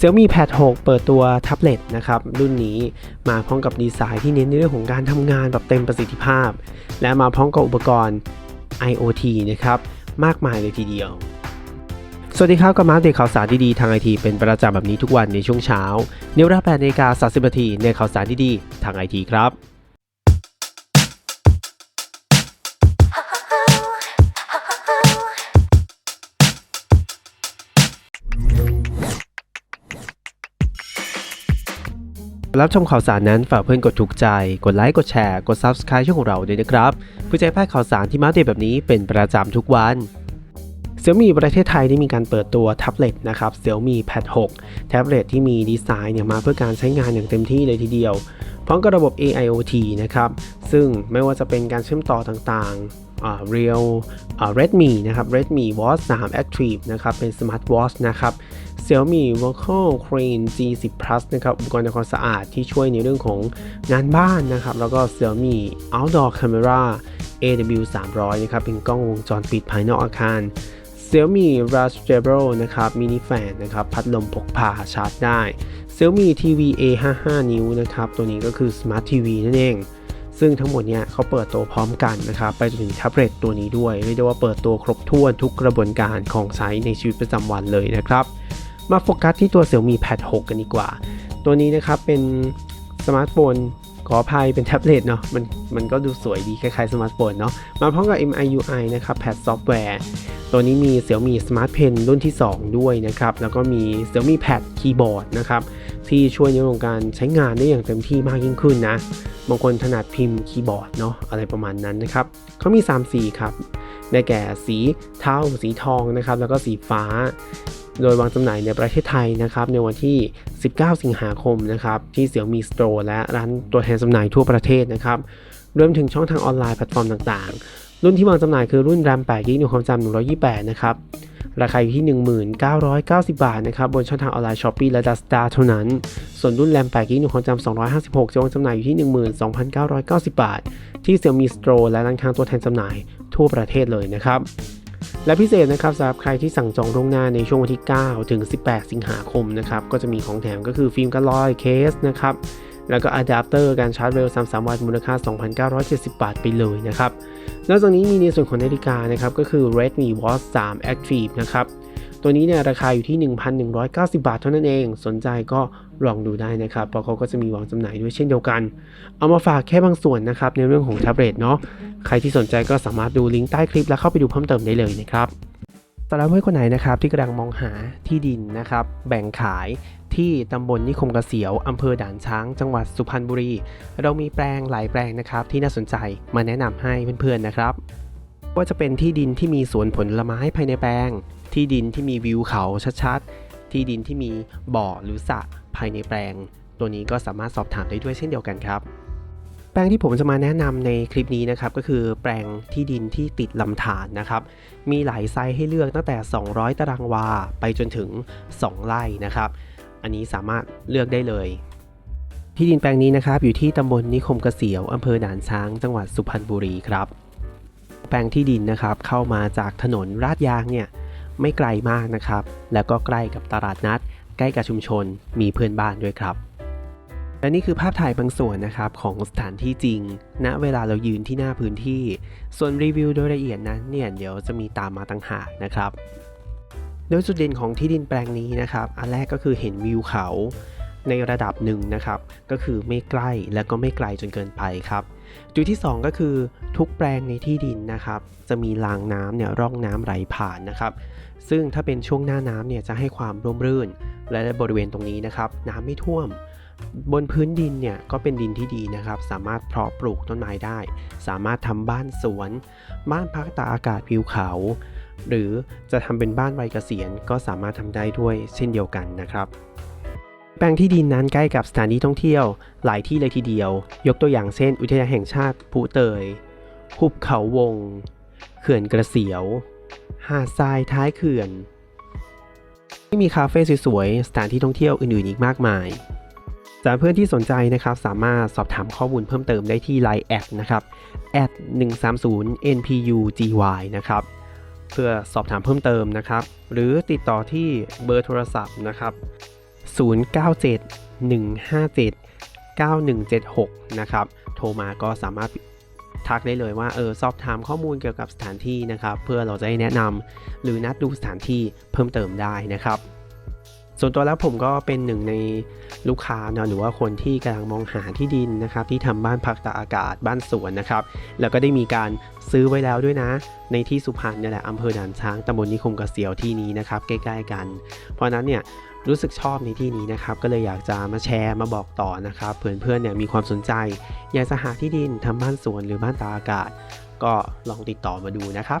Xiaomi Pad 6 เปิดตัวแท็บเล็ตนะครับรุ่นนี้มาพร้อมกับดีไซน์ที่เน้นในเรื่องของการทำงานแบบเต็มประสิทธิภาพ และมาพร้อมกับอุปกรณ์ IoT นะครับมากมายเลยทีเดียวสวัสดีครับกับมาอัปเดตข่าวสารดีๆทางไอทีเป็นประจำแบบนี้ทุกวันในช่วงเช้า เนวราแปดนาฬิกา30นาทีในข่าวสารดีๆทางไอทีครับ รับชมข่าวสารนั้นฝากเพื่อนกดถูกใจ กดไลค์ กดแชร์ กด Subscribe ช่องของเราด้วยนะครับเพื่อจะให้พลาดข่าวสารที่มาเดตแบบนี้เป็นประจำทุกวัน Xiaomi ประเทศไทยได้มีการเปิดตัวแท็บเล็ตนะครับ Xiaomi Pad 6แท็บเล็ตที่มีดีไซน์เนี่ยมาเพื่อการใช้งานอย่างเต็มที่เลยทีเดียว พร้อมกับระบบ AIoT นะครับ ซึ่งไม่ว่าจะเป็นการเชื่อมต่อต่างๆอ่า Real อ่า Redmi นะครับ Redmi Watch 3 Active นะครับ เป็น Smart Watch นะครับ Xiaomi Vocal Crane G10 Plus นะครับอุปกรณ์ทำความสะอาดที่ช่วยในเรื่องของงานบ้านนะครับ แล้วก็ Xiaomi Outdoor Camera AW 300นะครับ เป็นกล้องวงจรปิดภายนอกอาคาร Xiaomi Raspberry นะครับมินิแฟนนะครับ พัดลมพกพาชาร์จได้ Xiaomi TV A55 นิ้วนะครับ ตัวนี้ก็คือ Smart TV นั่นเอง ซึ่งทั้งหมดเนี่ยเขาเปิดตัวพร้อมกันนะครับ ไปจนถึงแท็บเล็ตตัวนี้ด้วย เรียกได้ว่าเปิดตัวครบถ้วนทุกกระบวนการของใช้ในชีวิตประจำวันเลยนะครับ มาโฟกัสที่ตัว Xiaomi Pad 6 กันดีกว่า ตัวนี้นะครับเป็นสมาร์ทโฟนขออภัยเป็นแท็บเล็ตเนาะมันมันก็ดูสวยดีคล้ายๆสมาร์ทโฟนเนาะมาพร้อมกับ MIUI นะครับ Pad Software ตัวนี้มี Xiaomi Smart Pen รุ่นที่ 2 ด้วยนะครับ แล้วก็มี Xiaomi Pad Keyboard นะครับ ที่ช่วยในเรื่องของการใช้งานได้อย่างเต็มที่มากยิ่งขึ้นนะ บางคนถนัดพิมพ์คีย์บอร์ดเนาะอะไรประมาณนั้นนะครับเขามี 3 สีครับ ได้แก่สีเทาสีทองนะครับ แล้วก็สีฟ้า โดยวางจำหน่ายในประเทศไทยนะครับในวันที่ 19 สิงหาคมนะครับที่ Xiaomi Store และร้านตัวแทนจำหน่ายทั่วประเทศนะครับรวมถึงช่องทางออนไลน์แพลตฟอร์มต่างๆ รุ่นที่วางจำหน่ายคือรุ่น RAM 8 GB ความจำ128 นะครับราคาอยู่ที่ 1990 บาทนะครับบนช่องทางออนไลน์ Shopee และ Lazada เท่านั้น ส่วนรุ่น RAM 8 GB ความจำ256 จะวางจำหน่ายอยู่ที่ 12,990 บาท ที่ Xiaomi Store และร้านค้าตัวแทนจำหน่ายทั่วประเทศเลยนะครับ และพิเศษนะครับสำหรับใครที่สั่งจองล่วงหน้าในช่วงวันที่ 9 ถึง 18 สิงหาคมนะครับก็จะมีของแถมก็คือฟิล์มกันรอยเคสนะครับแล้วก็อะแดปเตอร์การชาร์จเร็ว 33 วัตต์มูลค่า 2,970 บาทไปเลยนะครับ นอกจากนี้มีในส่วนของนาฬิกานะครับก็คือ Redmi Watch 3 Active นะครับ ตัวนี้เนี่ยราคาอยู่ที่ 1,190 บาทเท่านั้นเอง สนใจก็ลองดูได้นะครับ เพราะเขาก็จะมีวางจำหน่ายด้วยเช่นเดียวกัน เอามาฝากแค่บางส่วนนะครับ ในเรื่องของแท็บเล็ตเนาะ ใครที่สนใจก็สามารถดูลิงก์ใต้คลิป แล้วเข้าไปดูเพิ่มเติมได้เลยนะครับสำหรับเพื่อนคนไหนนะครับที่กำลังมองหาที่ดินนะครับ แบ่งขายที่ตำบลนิคมเกษียวอำเภอด่านช้าง จังหวัดสุพรรณบุรี เรามีแปลงหลายแปลงนะครับ ที่น่าสนใจมาแนะนำให้เพื่อนๆนะครับ ว่าจะเป็นที่ดินที่มีสวนผลไม้ภายในแปลง ที่ดินที่มีวิวเขาชัดๆ ที่ดินที่มีบ่อหรือสระภายในแปลง ตัวนี้ก็สามารถสอบถามได้ด้วยเช่นเดียวกันครับ แปลงที่ผมจะมาแนะนำในคลิปนี้นะครับก็คือแปลงที่ดินที่ติดลำธารนะครับ มีหลายไซส์ให้เลือกตั้งแต่ 200 ตารางวาไปจนถึง 2 ไร่นะครับ อันนี้สามารถเลือกได้เลยที่ดินแปลงนี้นะครับอยู่ที่ตำบลนิคมเกษียวอำเภอด่านช้าง จังหวัดสุพรรณบุรีครับ แปลงที่ดินนะครับเข้ามาจากถนนลาดยางเนี่ย ไม่ไกลมากนะครับ แล้วก็ใกล้กับตลาดนัด ใกล้กับชุมชน มีเพื่อนบ้านด้วยครับ และนี่คือภาพถ่ายบางส่วนนะครับของสถานที่จริง ณ เวลาเรายืนที่หน้าพื้นที่ ส่วนรีวิวโดยละเอียดนั้นเนี่ยเดี๋ยวจะมีตามมาต่างหากนะครับ โดยจุดเด่นของที่ดินแปลงนี้นะครับ อันแรกก็คือเห็นวิวเขาในระดับหนึ่งนะครับ ก็คือไม่ใกล้และก็ไม่ไกลจนเกินไปครับ จุดที่ 2 ก็คือทุกแปลงในที่ดินนะครับ จะมีรางน้ำเนี่ยร่องน้ำไหลผ่านนะครับ ซึ่งถ้าเป็นช่วงหน้าน้ำเนี่ยจะให้ความร่มรื่น และบริเวณตรงนี้นะครับน้ำไม่ท่วม บนพื้นดินเนี่ยก็เป็นดินที่ดีนะครับ สามารถเพาะปลูกต้นไม้ได้ สามารถทำบ้านสวน บ้านพักตากอากาศวิวเขา หรือจะทำเป็นบ้านวัยเกษียณก็สามารถทำได้ด้วยเช่นเดียวกันนะครับแปลงที่ดินนั้นใกล้กับสถานที่ท่องเที่ยวหลายที่เลยทีเดียว ยกตัวอย่างเช่น อุทยานแห่งชาติภูเตย หุบเขาวง เขื่อนกระเสียว หาดทรายท้ายเขื่อน ที่มีคาเฟ่สวยๆ สถานที่ท่องเที่ยวอื่นๆ อีกมากมายสำหรับเพื่อนที่สนใจนะครับ สามารถสอบถามข้อมูลเพิ่มเติมได้ที่ Line แอดนะครับ130 npugy นะครับ เพื่อสอบถามเพิ่มเติมนะครับ หรือติดต่อที่เบอร์โทรศัพท์นะครับ 0971579176 นะครับ โทรมาก็สามารถ ทักได้เลยว่าเออสอบถามข้อมูลเกี่ยวกับสถานที่นะครับ เพื่อเราจะได้แนะนำหรือนัดดูสถานที่เพิ่มเติมได้นะครับ ส่วนตัวแล้วผมก็เป็นหนึ่งในลูกค้าเนอะหรือว่าคนที่กำลังมองหาที่ดินนะครับ ที่ทำบ้านพักตากอากาศบ้านสวนนะครับ แล้วก็ได้มีการซื้อไว้แล้วด้วยนะ ในที่สุพรรณเนี่ยแหละอำเภอด่านช้างตำบลนิคมเกษียวที่นี้นะครับ ใกล้ ๆ กัน เพราะนั้นเนี่ย รู้สึกชอบในที่นี้นะครับ ก็เลยอยากจะมาแชร์มาบอกต่อนะครับเพื่อนๆเนี่ยมีความสนใจ อยากจะหาที่ดินทำบ้านสวนหรือบ้านตาอากาศ ก็ลองติดต่อมาดูนะครับ